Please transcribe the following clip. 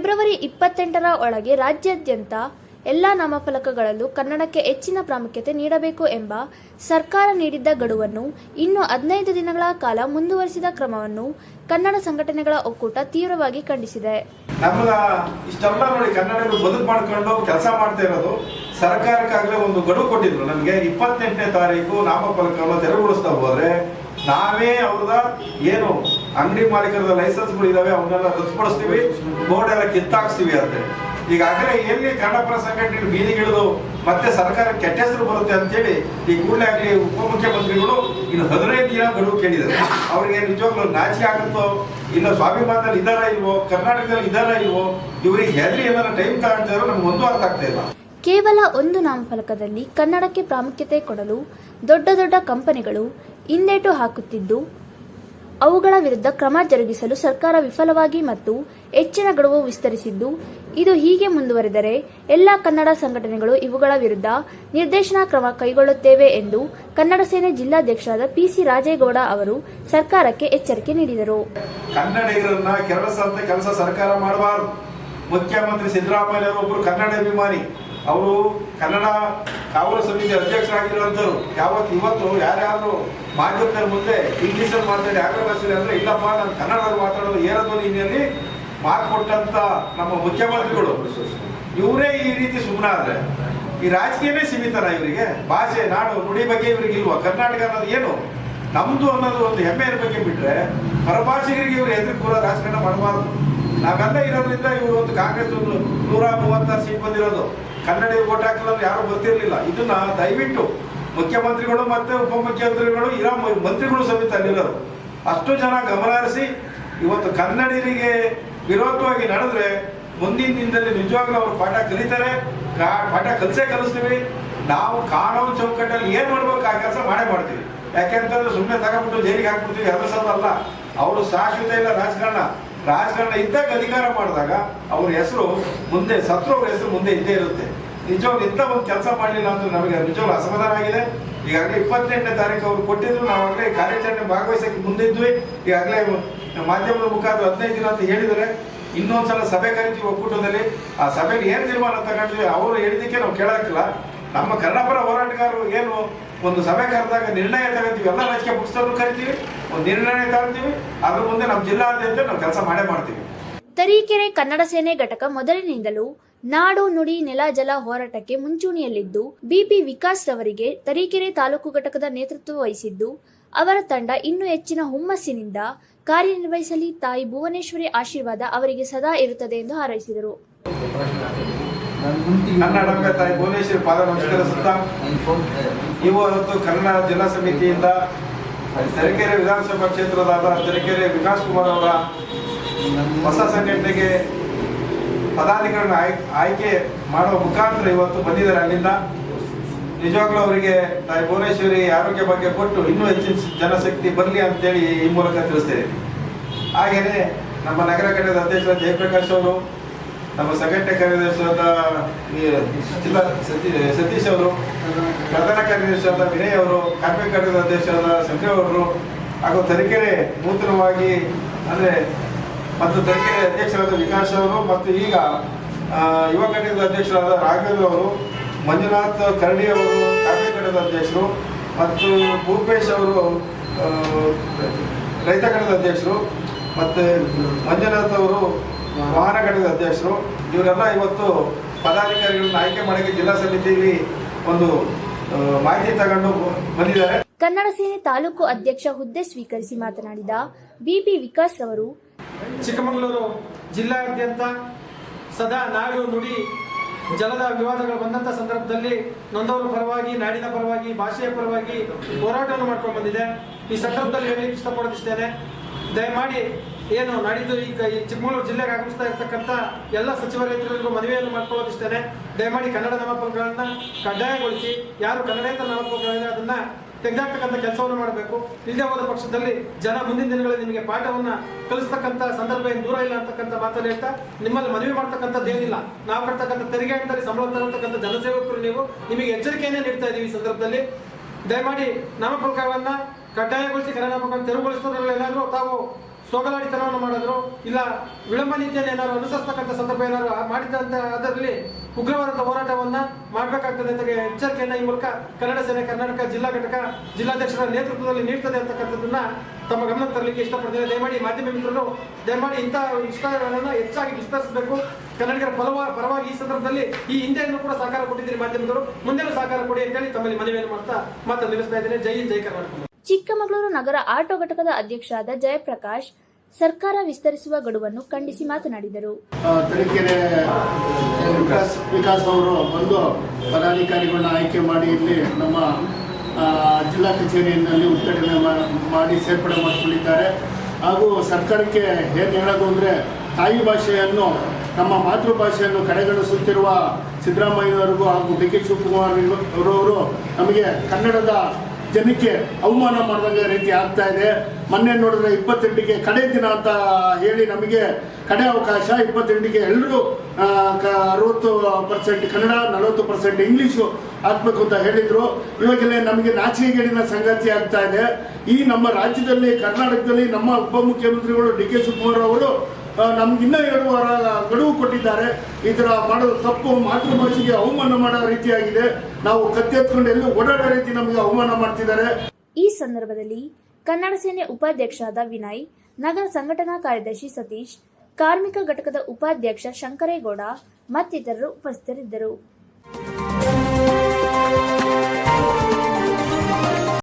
February ಇಪ್ಪತ್ತೆಂಟರ ಒಳಗೆ ರಾಜ್ಯಾದ್ಯಂತ ಎಲ್ಲ ನಾಮಫಲಕಗಳಲ್ಲೂ ಕನ್ನಡಕ್ಕೆ ಹೆಚ್ಚಿನ ಪ್ರಾಮುಖ್ಯತೆ ನೀಡಬೇಕು ಎಂಬ ಸರ್ಕಾರ ನೀಡಿದ್ದ ಗಡುವನ್ನು ಇನ್ನು ಹದಿನೈದು ದಿನಗಳ ಕಾಲ ಮುಂದುವರಿಸಿದ ಕ್ರಮವನ್ನು ಕನ್ನಡ ಸಂಘಟನೆಗಳ ಒಕ್ಕೂಟ ತೀವ್ರವಾಗಿ ಖಂಡಿಸಿದೆ. ಕೆಲಸ ಸರ್ಕಾರಕ್ಕಾಗಲೇ ಒಂದು ಗಡುವು ಕೊಟ್ಟಿದ್ರು. ನಮಗೆ ಇಪ್ಪತ್ತೆಂಟನೇ ತಾರೀಕು ನಾಮಫಲಕವನ್ನು ತೆರವುಗೊಳಿಸ್ತಾ ಹೋದ್ರೆ ನಾವೇ ಅವ್ರದ ಏನು ಅಂಗಡಿ ಮಾಲೀಕರದ ಲೈಸೆನ್ಸ್ಗಳು ಇದಾವೆ ಅವನ್ನೆಲ್ಲ ರದ್ದುಪಡಿಸ್ತೀವಿ. ಬೋರ್ಡ್ ಎಲ್ಲ ಕಿತ್ತಾಕ್ಸ್ತೀವಿ ಅಂತ. ಈಗಾಗಲೇ ಎಲ್ಲಿ ಕನ್ನಡಪರ ಸಂಘಟನೆ ಬೀದಿಗಿಳಿದು ಮತ್ತೆ ಸರ್ಕಾರ ಕೆಟ್ಟ ಹೆಸರು ಬರುತ್ತೆ ಅಂತೇಳಿ ಈ ಕೂಡಲೇ ಆಗಲಿ ಉಪಮುಖ್ಯಮಂತ್ರಿಗಳು ಇನ್ನು ಹದಿನೈದು ದಿನ ಗಡುವು ಕೇಳಿದ್ದಾರೆ. ಅವ್ರಿಗೆ ನಿಜವಾಗ್ಲೂ ನಾಚಿಕೆ ಆಗುತ್ತೋ ಇಲ್ಲ ಸ್ವಾಭಿಮಾನದಲ್ಲಿ ಇದಾರ ಇಲ್ವೋ, ಕರ್ನಾಟಕದಲ್ಲಿ ಇದಾರ ಇಲ್ವೋ, ಇವರಿಗೆ ಹೆದರಿ ಏನಾರ ಟೈಮ್ ತಗೊಂತಾ ಇರೋ ನಮ್ಗೆ ಒಂದು ಅರ್ಥ ಆಗ್ತಾ ಇಲ್ಲ. ಕೇವಲ ಒಂದು ನಾಮಫಲಕದಲ್ಲಿ ಕನ್ನಡಕ್ಕೆ ಪ್ರಾಮುಖ್ಯತೆ ಕೊಡಲು ದೊಡ್ಡ ದೊಡ್ಡ ಕಂಪನಿಗಳು ಹಿಂದೇಟು ಹಾಕುತ್ತಿದ್ದು ಅವುಗಳ ವಿರುದ್ಧ ಕ್ರಮ ಜರುಗಿಸಲು ಸರ್ಕಾರ ವಿಫಲವಾಗಿ ಮತ್ತು ಹೆಚ್ಚಿನ ಗಡುವು ವಿಸ್ತರಿಸಿದ್ದು, ಇದು ಹೀಗೆ ಮುಂದುವರೆದರೆ ಎಲ್ಲಾ ಕನ್ನಡ ಸಂಘಟನೆಗಳು ಇವುಗಳ ವಿರುದ್ಧ ನಿರ್ದೇಶನ ಕ್ರಮ ಕೈಗೊಳ್ಳುತ್ತೇವೆ ಎಂದು ಕನ್ನಡ ಸೇನೆ ಜಿಲ್ಲಾಧ್ಯಕ್ಷರಾದ ಪಿಸಿ ರಾಜೇಗೌಡ ಅವರು ಸರ್ಕಾರಕ್ಕೆ ಎಚ್ಚರಿಕೆ ನೀಡಿದರು. ಕನ್ನಡಿಗರನ್ನ ಕೆಲಸ ಸರ್ಕಾರ ಮಾಡಬಾರದು. ಮುಖ್ಯಮಂತ್ರಿ ಸಿದ್ದರಾಮಯ್ಯ ಕನ್ನಡ ಅಭಿಮಾನಿ. ಅವರು ಕನ್ನಡ ಕಾವಲು ಸಮಿತಿ ಅಧ್ಯಕ್ಷರಾಗಿರುವಂತರು ಯಾವತ್ತು ಇವತ್ತು ಯಾರ್ಯಾರು ಮಾಧ್ಯಮದ ಮುಂದೆ ಇಂಗ್ಲೀಷಲ್ಲಿ ಮಾತಾಡಿ ಆಂಗ್ಲ ಭಾಷೆಯಲ್ಲಿ ಅಂದ್ರೆ, ಇಲ್ಲಪ್ಪ, ನಾನು ಕನ್ನಡದಲ್ಲಿ ಮಾತಾಡೋದು ಏನದು ಧ್ವನಿಯಲ್ಲಿ ಮಾತು ಕೊಟ್ಟಂತ ನಮ್ಮ ಮುಖ್ಯಮಂತ್ರಿಗಳು. ಇವರೇ ಈ ರೀತಿ ಸುಮ್ಮನಾದ್ರೆ ಈ ರಾಜಕೀಯನೇ ಸೀಮಿತನ ಇವರಿಗೆ. ಭಾಷೆ, ನಾಡು, ನುಡಿ ಬಗ್ಗೆ ಇವರಿಗೆ ಇಲ್ವಾ? ಕರ್ನಾಟಕ ಅನ್ನೋದು ಏನು? ನಮ್ದು ಅನ್ನೋದು ಒಂದು ಹೆಮ್ಮೆ ಇರಬೇಕೆ ಬಿಟ್ರೆ, ಪರಭಾಷಿಗರಿಗೆ ಇವರು ಹೆದರಿ ಕೂಡ ರಾಜಕಾರಣ ಮಾಡಬಾರ್ದು. ನಾವೆಲ್ಲ ಇರೋದ್ರಿಂದ ಇವರು ಒಂದು ಕಾಂಗ್ರೆಸ್ ಒಂದು ನೂರ ಮೂವತ್ತಾರು ಸೀಟ್ ಬಂದಿರೋದು. ಕನ್ನಡ ಓಟ್ ಹಾಕಲ್ಲ ಯಾರು ಗೊತ್ತಿರಲಿಲ್ಲ. ಇದನ್ನ ದಯವಿಟ್ಟು ಮುಖ್ಯಮಂತ್ರಿಗಳು ಮತ್ತೆ ಉಪಮುಖ್ಯಮಂತ್ರಿಗಳು, ಇರೋ ಮಂತ್ರಿಗಳು ಸಮೇತ ಅಲ್ಲಿರೋರು. ಅಷ್ಟು ಜನ ಗಮನ ಹರಿಸಿ ಇವತ್ತು ಕನ್ನಡಿಗರಿಗೆ ವಿರೋಧವಾಗಿ ನಡೆದ್ರೆ ಮುಂದಿನ ದಿನದಲ್ಲಿ ನಿಜವಾಗ್ಲೂ ಅವರು ಪಾಠ ಕಲಿತಾರೆ ಪಾಠ ಕಲಿಸೇ ಕಲಿಸ್ತೀವಿ. ನಾವು ಕಾನೂನು ಚೌಕಟ್ಟಲ್ಲಿ ಏನ್ ಮಾಡ್ಬೇಕು ಆ ಕೆಲಸ ಮಾಡೇ ಮಾಡ್ತೀವಿ. ಯಾಕೆಂತಂದ್ರೆ ಸುಮ್ಮನೆ ತಗೊಂಡ್ಬಿಟ್ಟು ಜೈಲಿಗೆ ಹಾಕ್ಬಿಡ್ತೀವಿ. ಅಲ್ಲ. ಅವರು ಶಾಶ್ವತ ಇಲ್ಲ ರಾಜಕಾರಣ. ರಾಜಕಾರಣ ಇದ್ದಾಗ ಅಧಿಕಾರ ಮಾಡಿದಾಗ ಅವ್ರ ಹೆಸರು ಮುಂದೆ ಸತ್ರು ಅವ್ರ ಹೆಸರು ಮುಂದೆ ಇದ್ದೇ ಇರುತ್ತೆ. ನಿಜವಾಗ್ಲೂ ಇಂಥ ಒಂದು ಕೆಲಸ ಮಾಡಲಿಲ್ಲ ಅಂದ್ರೆ ನಮಗೆ ನಿಜವಾಗ್ಲೂ ಅಸಮಾಧಾನ ಆಗಿದೆ. ಈಗಾಗಲೇ ಇಪ್ಪತ್ತೆಂಟನೇ ತಾರೀಕು ಅವ್ರು ಕೊಟ್ಟಿದ್ರು. ನಾವು ಆಗಲೇ ಕಾರ್ಯಾಚರಣೆ ಭಾಗವಹಿಸಕ್ಕೆ ಮುಂದಿದ್ವಿ. ಈಗಾಗಲೇ ಮಾಧ್ಯಮದ ಮುಖಾಂತರ ಹದಿನೈದು ದಿನ ಅಂತ ಹೇಳಿದರೆ ಇನ್ನೊಂದ್ಸಲ ಸಭೆ ಕರಿತೀವಿ ಒಕ್ಕೂಟದಲ್ಲಿ. ಆ ಸಭೆಗೆ ಏನು ತೀರ್ಮಾನ ತಗೊಂಡಿದ್ವಿ, ಅವರು ಹೇಳಿದಕ್ಕೆ ನಾವು ಕೇಳಕ್ಕಿಲ್ಲ. ನಮ್ಮ ಕನ್ನಡಪರ ಹೋರಾಟಗಾರರು ಏನು ಒಂದು ಸಭೆ ಕರೆದಾಗ ನಿರ್ಣಯ ತಗೋತೀವಿ ಎಲ್ಲ ರಾಜಕೀಯ ಪಕ್ಷದವ್ರು ಕರಿತೀವಿ, ಒಂದು ನಿರ್ಣಯ ತಗೊಳ್ತೀವಿ, ಅದ್ರ ಮುಂದೆ ನಮ್ಮ ಜಿಲ್ಲಾದ್ಯಂತ ನಾವು ಕೆಲಸ ಮಾಡೇ ಮಾಡ್ತೀವಿ. ತರೀಕೆರೆ ಕನ್ನಡ ಸೇನೆ ಘಟಕ ಮೊದಲಿನಿಂದಲೂ ನಾಡು ನುಡಿ ನೆಲ ಜಲ ಹೋರಾಟಕ್ಕೆ ಮುಂಚೂಣಿಯಲ್ಲಿದ್ದು, ಬಿಪಿ ವಿಕಾಸ್ ರವರಿಗೆ ತರೀಕೆರೆ ತಾಲೂಕು ಘಟಕದ ನೇತೃತ್ವ ವಹಿಸಿದ್ದು, ಅವರ ತಂಡ ಇನ್ನೂ ಹೆಚ್ಚಿನ ಹುಮ್ಮಸ್ಸಿನಿಂದ ಕಾರ್ಯನಿರ್ವಹಿಸಲಿ ತಾಯಿ ಭುವನೇಶ್ವರಿ ಆಶೀರ್ವಾದ ಅವರಿಗೆ ಸದಾ ಇರುತ್ತದೆ ಎಂದು ಹಾರೈಸಿದರು. ಕನ್ನಡ ತಾಯಿ ಭುವನೇಶ್ವರಿ ಪಾದ ನಮಸ್ಕರಿಸುತ್ತಾ ಇವತ್ತು ಕನ್ನಡ ಜಿಲ್ಲಾ ಸಮಿತಿಯಿಂದ ತರೀಕೆರೆ ವಿಧಾನಸಭಾ ಕ್ಷೇತ್ರದಾದ ತರೀಕೆರೆ ವಿಕಾಸ್ ಕುಮಾರ್ ಅವರ ಹೊಸ ಸಂಘಟನೆಗೆ ಪದಾಧಿಕಾರಿಗಳನ್ನ ಆಯ್- ಆಯ್ಕೆ ಮಾಡುವ ಮುಖಾಂತರ ಇವತ್ತು ಬಂದಿದ್ದಾರೆ ಅಲ್ಲಿಂದ. ನಿಜವಾಗ್ಲೂ ಅವರಿಗೆ ತಾಯಿ ಭುವನೇಶ್ವರಿ ಆರೋಗ್ಯ ಬಗ್ಗೆ ಕೊಟ್ಟು ಇನ್ನೂ ಹೆಚ್ಚಿನ ಜನಶಕ್ತಿ ಬರಲಿ ಅಂತೇಳಿ ಈ ಮೂಲಕ ತಿಳಿಸ್ತೇನೆ. ಹಾಗೆಯೇ ನಮ್ಮ ನಗರ ಘಟಕದ ಅಧ್ಯಕ್ಷರ ಜಯಪ್ರಕಾಶ್ ಅವರು ನಮ್ಮ ಸಂಘಟನೆ ಕಾರ್ಯದರ್ಶಿಯಾದ ಜಿಲ್ಲಾ ಸತಿ, ಸತೀಶ್ ಅವರು, ಪ್ರಧಾನ ಕಾರ್ಯದರ್ಶಿಯಾದ ವಿನಯ್ ಅವರು ಕಾರ್ಮಿಕ ಘಟಕದ ಅಧ್ಯಕ್ಷರಾದ ಸಂಜಯ್ ಅವರು, ಹಾಗೂ ತರೀಕೆರೆ ನೂತನವಾಗಿ ಅಂದರೆ ಮತ್ತು ತರೀಕೆರೆ ಅಧ್ಯಕ್ಷರಾದ ವಿಕಾಸ್ ಅವರು ಮತ್ತು ಈಗ ಯುವ ಘಟಕದ ಅಧ್ಯಕ್ಷರಾದ ರಾಘವೇಂದ್ರ ಅವರು, ಮಂಜುನಾಥ್ ಕರಡಿ ಅವರು ಕಾರ್ಮಿಕ ಘಟಕದ ಅಧ್ಯಕ್ಷರು ಮತ್ತು ಭೂಪೇಶ್ ಅವರು ರೈತ ಘಟಕದ ಅಧ್ಯಕ್ಷರು ಮತ್ತು ಮಂಜುನಾಥ್ ಅವರು ವಾಹನ ಘಟಕದ ಅಧ್ಯಕ್ಷರು ಇವರೆಲ್ಲ ಇವತ್ತು ಪದಾಧಿಕಾರಿಗಳನ್ನ ಆಯ್ಕೆ ಮಾಡೋಕ್ಕೆ ಜಿಲ್ಲಾ ಸಮಿತಿಯಲ್ಲಿ ಒಂದು ಮಾಹಿತಿ ತಗೊಂಡು ಬಂದಿದ್ದಾರೆ. ಕನ್ನಡ ಸೇನೆ ತಾಲೂಕು ಅಧ್ಯಕ್ಷ ಹುದ್ದೆ ಸ್ವೀಕರಿಸಿ ಮಾತನಾಡಿದ ಬಿಪಿ ವಿಕಾಸ್ ಅವರು ಚಿಕ್ಕಮಗಳೂರು ಜಿಲ್ಲಾದ್ಯಂತ ಸದಾ ನಾಡು ನುಡಿ ಜಲದ ವಿವಾದಗಳು ಬಂದಂಥ ಸಂದರ್ಭದಲ್ಲಿ ನೊಂದವರ ಪರವಾಗಿ ನಾಡಿನ ಪರವಾಗಿ ಭಾಷೆಯ ಪರವಾಗಿ ಹೋರಾಟವನ್ನು ಮಾಡ್ಕೊಂಡು ಬಂದಿದೆ. ಈ ಸಂದರ್ಭದಲ್ಲಿ ಹೇಳಲಿಕ್ಕೆ ಇಷ್ಟಪಡೋದಿಷ್ಟೇನೆ ದಯಮಾಡಿ ಏನು ನಾಡಿದ್ದು ಈಗ ಈ ಚಿಕ್ಕಮಗಳೂರು ಜಿಲ್ಲೆಗೆ ಆಗಮಿಸ್ತಾ ಇರ್ತಕ್ಕಂಥ ಎಲ್ಲ ಸಚಿವರೇತರಿಗೂ ಮನವಿಯನ್ನು ಮಾಡ್ಕೊಳ್ಳೋದಿಷ್ಟೇ ದಯಮಾಡಿ ಕನ್ನಡ ನಾಮಪತ್ರಗಳನ್ನ ಕಡ್ಡಾಯಗೊಳಿಸಿ. ಯಾರು ಕನ್ನಡೇತರ ನಾಮಪತ್ರಗಳಿದೆ ಅದನ್ನ ತೆಗೆದಾಕ್ತಕ್ಕಂಥ ಕೆಲಸವನ್ನು ಮಾಡಬೇಕು. ಇಲ್ಲದೆ ಹೋದ ಪಕ್ಷದಲ್ಲಿ ಜನ ಮುಂದಿನ ದಿನಗಳಲ್ಲಿ ನಿಮಗೆ ಪಾಠವನ್ನ ಕಲಿಸ್ತಕ್ಕಂಥ ಸಂದರ್ಭ ಏನು ದೂರ ಇಲ್ಲ ಅಂತಕ್ಕಂಥ ಮಾತನ್ನು ಹೇಳ್ತಾ, ನಿಮ್ಮಲ್ಲಿ ಮನವಿ ಮಾಡ್ತಕ್ಕಂಥದ್ದು ಏನಿಲ್ಲ. ನಾವು ಕಟ್ತಕ್ಕಂಥ ತೆರಿಗೆ ಅಂತಲ್ಲಿ ಸಂಬಳ ತರತಕ್ಕಂಥ ಜನಸೇವಕರು ನೀವು, ನಿಮಗೆ ಎಚ್ಚರಿಕೆಯನ್ನೇ ನೀಡ್ತಾ ಇದ್ದೀವಿ ಈ ಸಂದರ್ಭದಲ್ಲಿ. ದಯಮಾಡಿ ನಾಮಫಲಕಗಳನ್ನ ಕಡ್ಡಾಯಗೊಳಿಸಿ ಕನ್ನಡ ನಾಮಫಲಕ ತೆರವುಗೊಳಿಸೋದ್ರಲ್ಲಿ ಏನಾದರೂ ತಾವು ಸೋಗಲಾಡಿತನವನ್ನು ಮಾಡಿದ್ರು. ಇಲ್ಲ, ವಿಳಂಬ ನೀತಿಯನ್ನು ಏನಾದ್ರು ಅನುಸರಿಸ್ತಕ್ಕಂಥ ಸಂದರ್ಭ ಏನಾದ್ರು ಮಾಡಿದಂತ ಅದರಲ್ಲಿ ಉಗ್ರವಾದ ಹೋರಾಟವನ್ನ ಮಾಡಬೇಕಾಗ್ತದೆ ಅಂತ ಎಚ್ಚರಿಕೆಯನ್ನ ಈ ಮೂಲಕ ಕನ್ನಡ ಸೇನೆ, ಕರ್ನಾಟಕ ಜಿಲ್ಲಾ ಘಟಕ ಜಿಲ್ಲಾಧ್ಯಕ್ಷರ ನೇತೃತ್ವದಲ್ಲಿ ನೀಡ್ತದೆ ಅಂತಕ್ಕಂಥದ್ದನ್ನ ತಮ್ಮ ಗಮನಕ್ಕೆ ತರಲಿಕ್ಕೆ ಇಷ್ಟಪಡ್ತೇನೆ. ದಯಮಾಡಿ ಮಾಧ್ಯಮ ಮಿತ್ರರು, ದಯಮಾಡಿ ಇಂತಹ ವಿಷಯಗಳನ್ನು ಹೆಚ್ಚಾಗಿ ವಿಸ್ತರಿಸಬೇಕು. ಕನ್ನಡಿಗರ ಪರವ ಪರವಾಗಿ ಈ ಸಂದರ್ಭದಲ್ಲಿ ಈ ಹಿಂದೆಯನ್ನು ಕೂಡ ಸಹಕಾರ ಕೊಟ್ಟಿದ್ದೀರಿ ಮಾಧ್ಯಮದವರು. ಮುಂದೆನೂ ಸಹಕಾರ ಕೊಡಿ ಅಂತೇಳಿ ತಮ್ಮಲ್ಲಿ ಮನವಿಯನ್ನು ಮಾಡ್ತಾ ಮಾತನ್ನು ನಿಲ್ಲಿಸ್ತಾ ಇದ್ದೇನೆ. ಜೈ ಜೈ ಕರ್ನಾಟಕ. ಚಿಕ್ಕಮಗಳೂರು ನಗರ ಆಟೋ ಘಟಕದ ಅಧ್ಯಕ್ಷರಾದ ಜಯಪ್ರಕಾಶ್ ಸರ್ಕಾರ ವಿಸ್ತರಿಸುವ ಗಡುವನ್ನು ಖಂಡಿಸಿ ಮಾತನಾಡಿದರು. ತರೀಕೆರೆ ವಿಕಾಸ್ ವಿಕಾಸ್ ಅವರು ಬಂದು ಪದಾಧಿಕಾರಿಗಳನ್ನ ಆಯ್ಕೆ ಮಾಡಿ ಇಲ್ಲಿ ನಮ್ಮ ಜಿಲ್ಲಾ ಕಚೇರಿಯಲ್ಲಿ ಮಾ- ಮಾಡಿ ಸೇರ್ಪಡೆ ಮಾಡಿಕೊಂಡಿದ್ದಾರೆ. ಹಾಗೂ ಸರ್ಕಾರಕ್ಕೆ ಏನು ಹೇಳೋದು ಅಂದರೆ ತಾಯಿ ಭಾಷೆಯನ್ನು, ನಮ್ಮ ಮಾತೃಭಾಷೆಯನ್ನು ಕಡೆಗಣಿಸುತ್ತಿರುವ ಸಿದ್ದರಾಮಯ್ಯನವರಿಗೂ ಹಾಗೂ ಡಿ ಕೆ ಶಿವಕುಮಾರ್ ಅವರವರು ನಮಗೆ ಕನ್ನಡದ ಜನಕ್ಕೆ ಅವಮಾನ ಮಾಡಿದಂಗೆ ರೀತಿ ಆಗ್ತಾ ಇದೆ. ಮೊನ್ನೆ ನೋಡಿದ್ರೆ ಇಪ್ಪತ್ತೆಂಟಿಗೆ ಕಡೆ ದಿನ ಅಂತ ಹೇಳಿ ನಮಗೆ ಕಡೆ ಅವಕಾಶ ಇಪ್ಪತ್ತೆಂಟಿಗೆ ಎಲ್ಲರೂ ಅರವತ್ತು ಪರ್ಸೆಂಟ್ ಕನ್ನಡ, ನಲವತ್ತು ಪರ್ಸೆಂಟ್ ಇಂಗ್ಲೀಷು ಹಾಕ್ಬೇಕು ಅಂತ ಹೇಳಿದ್ರು. ಇವಾಗೆಲ್ಲ ನಮಗೆ ನಾಚಿಕೆಗೇಡಿನ ಸಂಗತಿ ಆಗ್ತಾ ಇದೆ. ಈ ನಮ್ಮ ರಾಜ್ಯದಲ್ಲಿ, ಕರ್ನಾಟಕದಲ್ಲಿ ನಮ್ಮ ಉಪಮುಖ್ಯಮಂತ್ರಿಗಳು ಡಿ ಕೆ ಶಿವಕುಮಾರ್ ಅವರು ಆ, ನಮ್ಗೆ ಇನ್ನೂ ಎರಡು ವಾರ ಗಡುವು ಕೊಟ್ಟಿದ್ದಾರೆ. ಈ ಥರ ಮಾಡೋದು ತಪ್ಪು. ಮಾತೃಭಾಷೆಗೆ ಅವಮಾನ ಮಾಡೋ ರೀತಿಯಾಗಿದೆ. ನಾವು ಕತ್ತೆತ್ಕೊಂಡು ಎಲ್ಲೂ ಓಡಾಡೋ ರೀತಿ ನಮಗೆ ಅವಮಾನ ಮಾಡ್ತಿದ್ದಾರೆ. ಈ ಸಂದರ್ಭದಲ್ಲಿ ಕನ್ನಡ ಸೇನೆ ಉಪಾಧ್ಯಕ್ಷರಾದ ವಿನಯ್ ನಗರ ಸಂಘಟನಾ ಕಾರ್ಯದರ್ಶಿ ಸತೀಶ್ ಕಾರ್ಮಿಕ ಘಟಕದ ಉಪಾಧ್ಯಕ್ಷ ಶಂಕರೇಗೌಡ ಮತ್ತಿತರರು ಉಪಸ್ಥಿತರಿದ್ದರು.